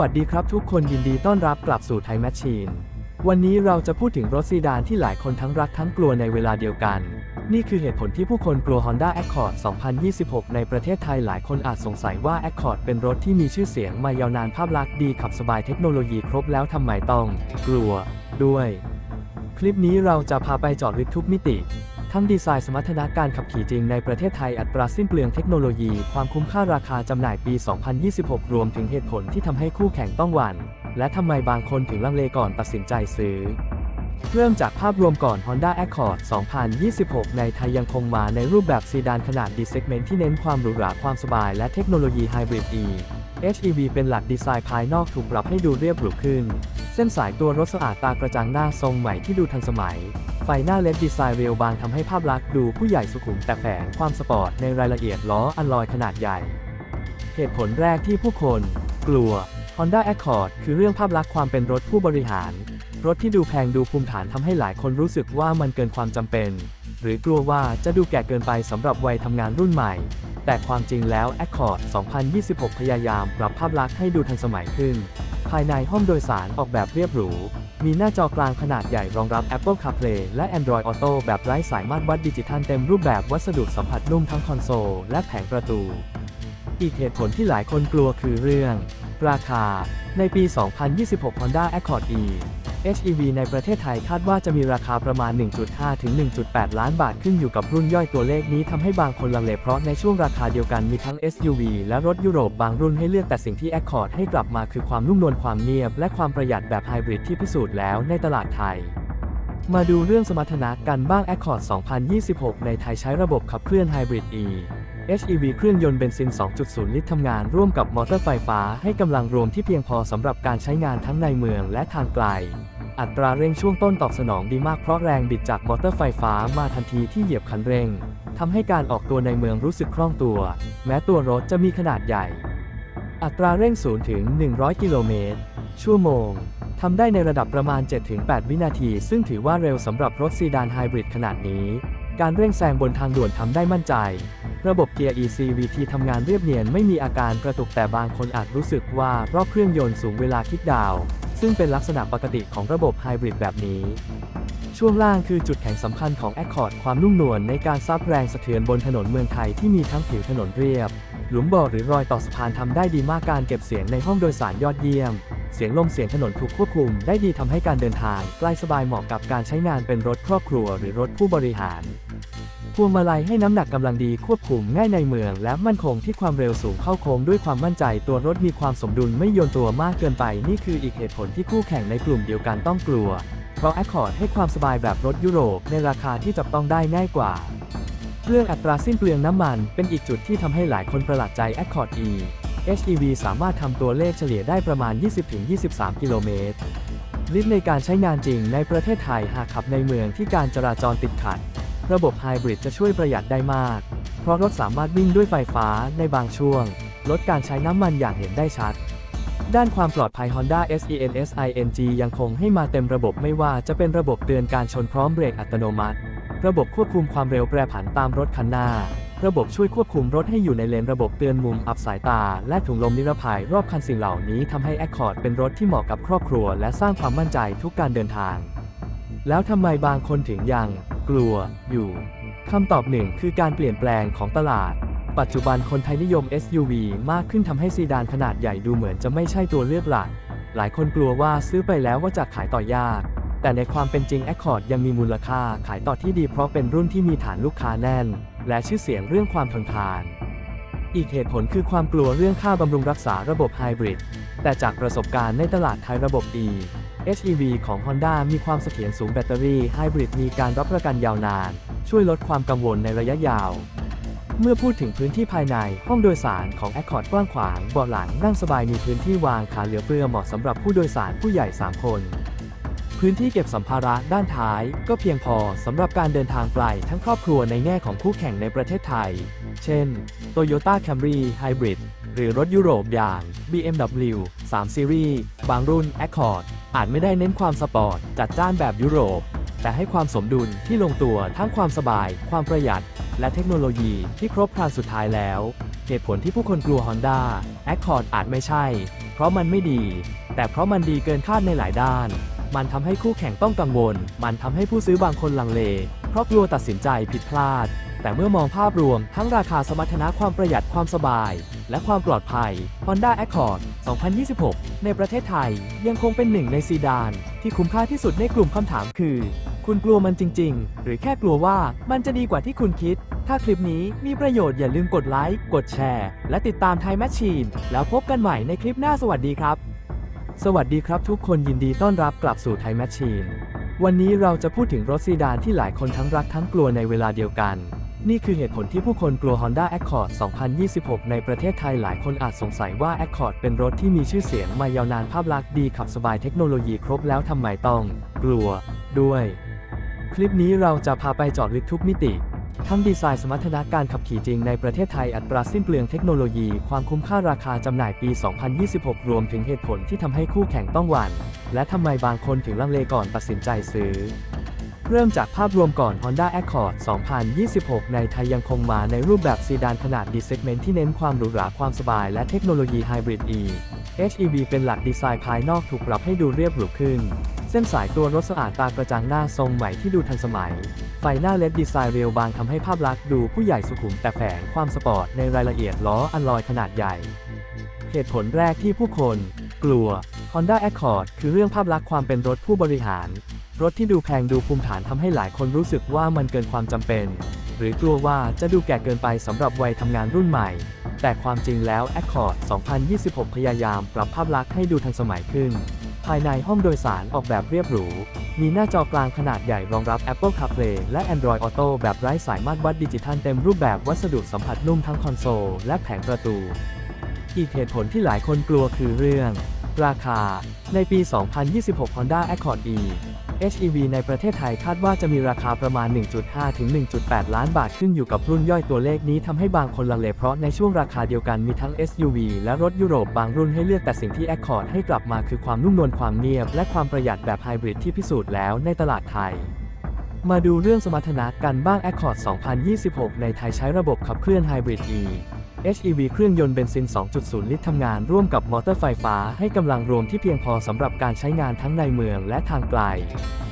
วัสดีครับทุกคนยินดีต้อนรับกลับสู่ไทยแมชชีน วันนี้เราจะพูดถึงรถซีดานที่หลายคนทั้งรักทั้งกลัวในเวลาเดียวกัน นี่คือเหตุผลที่ผู้คนกลัว Honda Accord 2026 ในประเทศไทยหลายคนอาจสงสัยว่า Accord เป็นรถที่มีชื่อเสียงมายาวนานภาพลักษณ์ดีขับสบายเทคโนโลยีครบแล้วทำไมต้อง กลัว ด้วย คลิปนี้เราจะพาไปเจอดลึกทุกมิติ ทั้งดีไซน์สมรรถนะการขับขี่จริงในประเทศไทยอัตราสิ้นเปลืองเทคโนโลยี ความคุ้มค่าราคาจำหน่ายปี 2026 รวมถึงเหตุผลที่ทำให้คู่แข่งต้องหวั่น และทำไมบางคนถึงลังเลก่อนตัดสินใจซื้อ เริ่มจากภาพรวมก่อน Honda Accord 2026 ในไทยยังคงมาในรูปแบบซีดานขนาด D segment ที่เน้นความหรูหราความสบายและเทคโนโลยีไฮบริด E HEV เป็นหลักดีไซน์ภายนอกถูกปรับให้ดูเรียบหรูขึ้น เส้นสายตัวรถสะอาดตากระจังหน้าทรงใหม่ที่ดูทันสมัย ไฟหน้าเลดดีไซน์เรียวบางทำให้ภาพลักษณ์ดูผู้ใหญ่สุขุมแต่แฝงความสปอร์ตในรายละเอียดล้ออัลลอยขนาดใหญ่ เหตุผลแรกที่ผู้คน กลัว Honda Accord คือเรื่องภาพลักษณ์ความเป็นรถผู้บริหาร รถที่ดูแพงดูภูมิฐานทำให้หลายคนรู้สึกว่ามันเกินความจำเป็น หรือกลัวว่าจะดูแก่เกินไปสำหรับวัยทำงานรุ่นใหม่ แต่ความจริงแล้ว Accord 2026 พยายามปรับภาพลักษณ์ให้ดูทันสมัยขึ้น ภายในห้องโดยสารออกแบบเรียบหรู มีหน้าจอกลางขนาดใหญ่รองรับ Apple CarPlay และ Android Auto แบบไร้สายมาตรวัดดิจิทัลเต็มรูปแบบวัสดุสัมผัสนุ่มทั้งคอนโซลและแผงประตู อีกเหตุผลที่หลายคนกลัวคือเรื่อง ราคา ในปี 2026 Honda Accord E HEV ในประเทศไทยคาดว่าจะมีราคาประมาณ 1.5 ถึง 1.8 ล้านบาทขึ้นอยู่กับรุ่นย่อยตัวเลขนี้ทำให้บางคนลังเลเพราะในช่วงราคาเดียวกันมีทั้ง SUV และรถยุโรปบางรุ่นให้เลือกแต่สิ่งที่ Accord ให้กลับมาคือความนุ่มนวลความเงียบ และความประหยัดแบบไฮบริดที่พิสูจน์แล้วในตลาดไทยมาดูเรื่องสมรรถนะกันบ้าง Accord 2026 ในไทยใช้ระบบขับเคลื่อนไฮบริด E HEV เครื่องยนต์เบนซิน 2.0 ลิตรทำงานร่วมกับมอเตอร์ไฟฟ้าให้กำลังรวมที่เพียงพอสำหรับการใช้งานทั้งในเมืองและทางไกล อัตราเร่งช่วงต้นตอบสนองดีมากเพราะแรงบิดจากมอเตอร์ไฟฟ้ามาทันทีที่เหยียบคันเร่งทำให้การออกตัวในเมืองรู้สึกคล่องตัว แม้ตัวรถจะมีขนาดใหญ่ อัตราเร่ง0ถึง 100 กิโลเมตร ชั่วโมงทำได้ในระดับประมาณ 7-8 วินาที ซึ่งถือว่าเร็วสำหรับรถซีดานไฮบริดขนาดนี้ การเร่งแซงบนทางด่วนทำได้มั่นใจ ระบบเกียร์ ECVT ทำงานเรียบเนียนไม่มีอาการกระตุกแต่บางคนอาจรู้สึกว่ารอบเครื่องยนต์สูงเวลาคิดดาว ซึ่งเป็นลักษณะปกติของระบบไฮบริดแบบนี้ ช่วงล่างคือจุดแข็งสำคัญของ Accord ความนุ่มนวลในการซับแรงสะเทือนบนถนนเมืองไทยที่มีทั้งผิวถนนเรียบ หลุมบ่อหรือรอยต่อสะพานทำได้ดีมากการเก็บเสียงในห้องโดยสารยอดเยี่ยม เสียงลมเสียงถนนถูกควบคุมได้ดีทำให้การเดินทางใกล้สบายเหมาะกับการใช้งานเป็นรถครอบครัวหรือรถผู้บริหาร พวงมาลัยให้น้ำหนักกำลังดีควบคุมง่ายในเมือง และมั่นคงที่ความเร็วสูงเข้าโค้งด้วยความมั่นใจตัวรถมีความสมดุลไม่โยนตัวมากเกินไป นี่คืออีกเหตุผลที่คู่แข่งในกลุ่มเดียวกันต้องกลัว เพราะ Accord ให้ความสบายแบบรถยุโรปในราคาที่จับต้องได้ง่ายกว่า เรื่องอัตราสิ้นเปลืองน้ำมัน เป็นอีกจุดที่ทำให้หลายคนประหลาดใจ Accord E HEV สามารถทำตัวเลขเฉลี่ยได้ประมาณ 20-23 กิโลเมตรลิตรในการใช้งานจริงในประเทศไทยหากขับในเมืองที่การจราจรติดขัด ระบบไฮบริดจะช่วยประหยัดได้มาก เพราะรถสามารถวิ่งด้วยไฟฟ้าในบางช่วง ลดการใช้น้ำมันอย่างเห็นได้ชัด ด้านความปลอดภัย Honda SENSING ยังคงให้มาเต็มระบบไม่ว่าจะเป็นระบบเตือนการชนพร้อมเบรกอัตโนมัติ ระบบควบคุมความเร็วแปรผันตามรถคันหน้า ระบบช่วยควบคุมรถให้อยู่ในเลนระบบเตือนมุมอับสายตา และถุงลมนิรภัยรอบคันสิ่งเหล่านี้ทำให้ Accord เป็นรถที่เหมาะกับครอบครัว และสร้างความมั่นใจทุกการเดินทาง แล้วทำไมบางคนถึงยัง กลัวอยู่คำตอบหนึ่งคือการเปลี่ยนแปลงของตลาด ปัจจุบันคนไทยนิยม SUV มากขึ้นทำให้ซีดานขนาดใหญ่ดูเหมือนจะไม่ใช่ตัวเลือกหลัก หลายคนกลัวว่าซื้อไปแล้วว่าจะขายต่อยาก แต่ในความเป็นจริง Accord ยังมีมูลค่าขายต่อที่ดีเพราะเป็นรุ่นที่มีฐานลูกค้าแน่น และชื่อเสียงเรื่องความทนทาน อีกเหตุผลคือความกลัวเรื่องค่าบำรุงรักษาระบบไฮบริดแต่จากประสบการณ์ในตลาดไทยระบบ E HEV ของ Honda มีความเสถียรสูงแบตเตอรี่ไฮบริดมีการรับประกันยาวนาน ช่วยลดความกังวลในระยะยาว เมื่อพูดถึงพื้นที่ภายใน ห้องโดยสารของ Accord กว้างขวางเบาะหลังนั่งสบายมีพื้นที่วางขาเหลือเฟือเหมาะสำหรับผู้โดยสารผู้ใหญ่ 3 คน พื้นที่เก็บสัมภาระด้านท้าย ก็เพียงพอสำหรับการเดินทางไกลทั้งครอบครัวในแง่ของคู่แข่งในประเทศไทย เช่น Toyota Camry Hybrid หรือรถยุโรปอย่าง BMW 3 Series บางรุ่น Accord อาจไม่ได้เน้นความสปอร์ตจัดจ้านแบบยุโรป แต่ให้ความสมดุลที่ลงตัวทั้งความสบาย ความประหยัด และเทคโนโลยีที่ครบครันสุดท้ายแล้ว เหตุผลที่ผู้คนกลัว Honda Accord อาจไม่ใช่ เพราะมันไม่ดี แต่เพราะมันดีเกินคาดในหลายด้าน มันทำให้คู่แข่งต้องกังวล มันทำให้ผู้ซื้อบางคนลังเล เพราะกลัวตัดสินใจผิดพลาด แต่เมื่อมองภาพรวมทั้งราคาสมรรถนะความประหยัดความสบาย และความปลอดภัย Honda Accord 2026 ในประเทศไทย ยังคงเป็นหนึ่งในซีดาน ที่คุ้มค่าที่สุดในกลุ่มคำถามคือ คุณกลัวมันจริง ๆ หรือแค่กลัวว่ามันจะดีกว่าที่คุณคิด ถ้าคลิปนี้มีประโยชน์อย่าลืมกดไลค์ กดแชร์ และติดตามไทยแมชชีนแล้วพบกันใหม่ในคลิปหน้าสวัสดีครับ สวัสดีครับทุกคนยินดีต้อนรับกลับสู่ไทยแมชชีนวันนี้เราจะพูดถึงรถซีดานที่หลายคนทั้งรักทั้งกลัวในเวลาเดียวกัน นี่คือเหตุผลที่ผู้คนกลัว Honda Accord 2026 ในประเทศไทยหลายคนอาจสงสัยว่า Accord เป็นรถที่มีชื่อเสียงมายาวนานภาพลักษณ์ดีขับสบายเทคโนโลยีครบแล้วทำไมต้องกลัวด้วย คลิปนี้เราจะพาไปเจอดลึกทุกมิติ ทั้งดีไซน์สมรรถนะการขับขี่จริงในประเทศไทยอัตราสิ้นเปลืองเทคโนโลยี ความคุ้มค่าราคาจำหน่ายปี 2026 รวมถึงเหตุผลที่ทำให้คู่แข่งต้องหวั่นและทำไมบางคนถึงลังเลก่อนตัดสินใจซื้อ เริ่มจากภาพรวมก่อน Honda Accord 2026 ในไทยยังคงมาในรูปแบบซีดานขนาด D segment ที่เน้นความหรูหราความสบายและเทคโนโลยีไฮบริด E HEV เป็นหลักดีไซน์ภายนอกถูกปรับให้ดูเรียบหรูขึ้น เส้นสายตัวรถสะอาดตากระจังหน้าทรงใหม่ที่ดูทันสมัย ไฟหน้าเลดดีไซน์เรียวบางทำให้ภาพลักษณ์ดูผู้ใหญ่สุขุมแต่แฝงความสปอร์ตในรายละเอียดล้ออัลลอยขนาดใหญ่ เหตุผลแรกที่ผู้คน กลัว Honda Accord คือเรื่องภาพลักษณ์ความเป็นรถผู้บริหาร รถที่ดูแพงดูภูมิฐานทำให้หลายคนรู้สึกว่ามันเกินความจำเป็น หรือกลัวว่าจะดูแก่เกินไปสำหรับวัยทำงานรุ่นใหม่ แต่ความจริงแล้ว Accord 2026 พยายามปรับภาพลักษณ์ให้ดูทันสมัยขึ้น ภายในห้องโดยสารออกแบบเรียบหรู มีหน้าจอกลางขนาดใหญ่รองรับ Apple CarPlay และ Android Auto แบบไร้สายมาตรวัดดิจิทัลเต็มรูปแบบวัสดุสัมผัสนุ่มทั้งคอนโซลและแผงประตู อีกเหตุผลที่หลายคนกลัวคือเรื่อง ราคา ในปี 2026 Honda Accord E HEV ในประเทศไทยคาดว่าจะมีราคาประมาณ 1.5 ถึง 1.8 ล้านบาทขึ้นอยู่กับรุ่นย่อยตัวเลขนี้ทำให้บางคนลังเลเพราะในช่วงราคาเดียวกันมีทั้ง SUV และรถยุโรปบางรุ่นให้เลือกแต่สิ่งที่ Accord ให้กลับมาคือความนุ่มนวลความเงียบ และความประหยัดแบบไฮบริดที่พิสูจน์แล้วในตลาดไทยมาดูเรื่องสมรรถนะกันบ้าง Accord 2026 ในไทยใช้ระบบขับเคลื่อนไฮบริด E HEV เครื่องยนต์เบนซิน 2.0 ลิตรทำงานร่วมกับมอเตอร์ไฟฟ้าให้กำลังรวมที่เพียงพอสำหรับการใช้งานทั้งในเมืองและทางไกล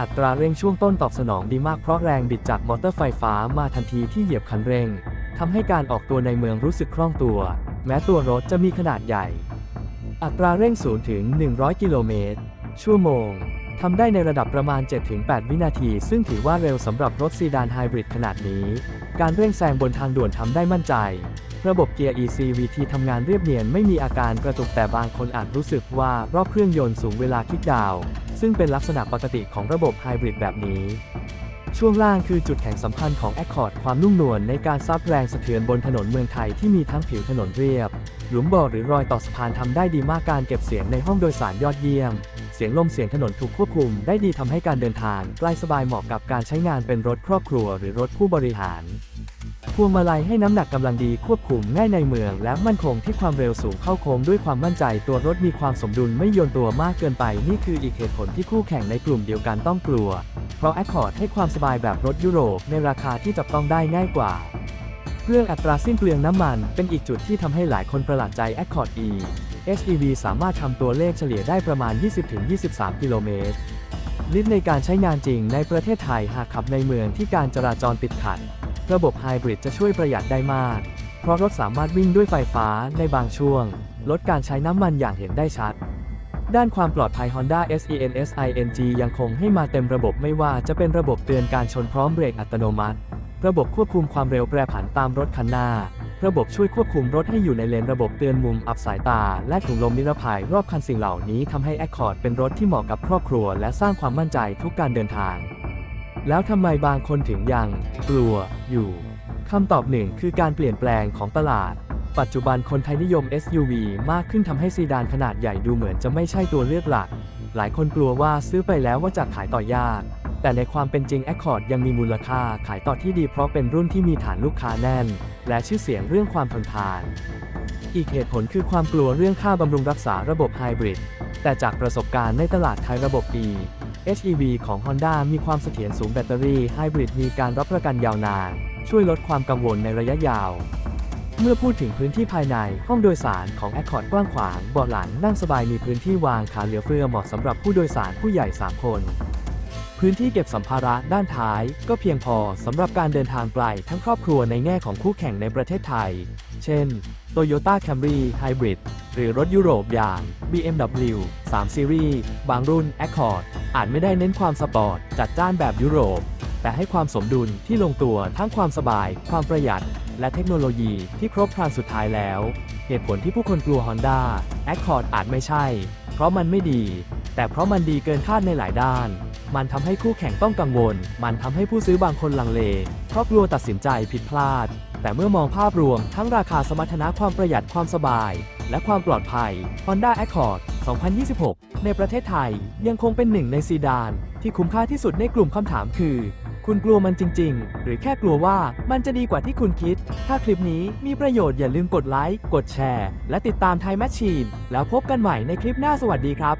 อัตราเร่งช่วงต้นตอบสนองดีมากเพราะแรงบิดจากมอเตอร์ไฟฟ้ามาทันทีที่เหยียบคันเร่งทำให้การออกตัวในเมืองรู้สึกคล่องตัว แม้ตัวรถจะมีขนาดใหญ่ อัตราเร่ง0ถึง 100 กิโลเมตร ชั่วโมงทำได้ในระดับประมาณ 7-8 วินาที ซึ่งถือว่าเร็วสำหรับรถซีดานไฮบริดขนาดนี้ การเร่งแซงบนทางด่วนทำได้มั่นใจ ระบบเกียร์ ECVT ทำงานเรียบเนียนไม่มีอาการกระตุกแต่บางคนอาจรู้สึกว่ารอบเครื่องยนต์สูงเวลาคลิกดาวน์ซึ่งเป็นลักษณะปกติของระบบไฮบริดแบบนี้ ช่วงล่างคือจุดแข็งสำคัญของ Accord ความนุ่มนวลในการซับแรงสะเทือนบนถนนเมืองไทยที่มีทั้งผิวถนนเรียบ หลุมบ่อหรือรอยต่อสะพานทำได้ดีมากการเก็บเสียงในห้องโดยสารยอดเยี่ยม เสียงลมเสียงถนนถูกควบคุมได้ดีทำให้การเดินทางใกล้สบายเหมาะกับการใช้งานเป็นรถครอบครัวหรือรถผู้บริหาร พวงมาลัยให้น้ำหนักกำลังดีควบคุมง่ายในเมือง และมั่นคงที่ความเร็วสูงเข้าโค้งด้วยความมั่นใจตัวรถมีความสมดุลไม่โยนตัวมากเกินไป นี่คืออีกเหตุผลที่คู่แข่งในกลุ่มเดียวกันต้องกลัว เพราะ Accord ให้ความสบายแบบรถยุโรปในราคาที่จับต้องได้ง่ายกว่าเรื่องอัตราสิ้นเปลืองน้ำมันเป็นอีกจุดที่ทำให้หลายคนประหลาดใจ Accord E HEV สามารถทำตัวเลขเฉลี่ยได้ประมาณ 20-23 กิโลเมตรลิตรในการใช้งานจริงในประเทศไทยหากขับในเมืองที่การจราจรติดขัด ระบบไฮบริดจะช่วยประหยัดได้มาก เพราะรถสามารถวิ่งด้วยไฟฟ้าในบางช่วง ลดการใช้น้ำมันอย่างเห็นได้ชัด ด้านความปลอดภัย Honda SENSING ยังคงให้มาเต็มระบบไม่ว่าจะเป็นระบบเตือนการชนพร้อมเบรกอัตโนมัติ ระบบควบคุมความเร็วแปรผันตามรถคันหน้า ระบบช่วยควบคุมรถให้อยู่ในเลนระบบเตือนมุมอับสายตา และถุงลมนิรภัยรอบคันสิ่งเหล่านี้ทำให้ Accord เป็นรถที่เหมาะกับครอบครัว และสร้างความมั่นใจทุกการเดินทาง แล้วทำไมบางคนถึงยังกลัวอยู่คำตอบหนึ่งคือการเปลี่ยนแปลงของตลาด ปัจจุบันคนไทยนิยม SUV มากขึ้นทำให้ซีดานขนาดใหญ่ดูเหมือนจะไม่ใช่ตัวเลือกหลัก หลายคนกลัวว่าซื้อไปแล้วว่าจะขายต่อยาก แต่ในความเป็นจริง Accord ยังมีมูลค่าขายต่อที่ดีเพราะเป็นรุ่นที่มีฐานลูกค้าแน่น และชื่อเสียงเรื่องความทนทาน อีกเหตุผลคือความกลัวเรื่องค่าบำรุงรักษาระบบไฮบริดแต่จากประสบการณ์ในตลาดไทยระบบ E HEV ของ Honda มีความเสถียรสูงแบตเตอรี่ไฮบริดมีการรับประกันยาวนาน ช่วยลดความกังวลในระยะยาว เมื่อพูดถึงพื้นที่ภายในห้องโดยสารของ Accord กว้างขวางเบาะหลังนั่งสบายมีพื้นที่วางขาเหลือเฟือเหมาะสำหรับผู้โดยสารผู้ใหญ่ 3 คน พื้นที่เก็บสัมภาระด้านท้าย ก็เพียงพอสำหรับการเดินทางไกลทั้งครอบครัวในแง่ของคู่แข่งในประเทศไทย เช่น Toyota Camry Hybrid หรือรถยุโรปอย่าง BMW 3 Series บางรุ่น Accord อาจไม่ได้เน้นความสปอร์ตจัดจ้านแบบยุโรป แต่ให้ความสมดุลที่ลงตัวทั้งความสบาย ความประหยัด และเทคโนโลยีที่ครบครันสุดท้ายแล้ว เหตุผลที่ผู้คนกลัว Honda Accord อาจไม่ใช่ เพราะมันไม่ดี แต่เพราะมันดีเกินคาดในหลายด้าน มันทำให้คู่แข่งต้องกังวล มันทำให้ผู้ซื้อบางคนลังเล เพราะกลัวตัดสินใจผิดพลาด แต่เมื่อมองภาพรวมทั้งราคาสมรรถนะความประหยัดความสบาย และความปลอดภัย Honda Accord 2026 ในประเทศไทยยังคงเป็นหนึ่งในซีดาน ที่คุ้มค่าที่สุดในกลุ่มคำถามคือ คุณกลัวมันจริง ๆ หรือแค่กลัวว่ามันจะดีกว่าที่คุณคิด ถ้าคลิปนี้มีประโยชน์อย่าลืมกดไลค์ กดแชร์ และติดตามไทยแมชชีน แล้วพบกันใหม่ในคลิปหน้าสวัสดีครับ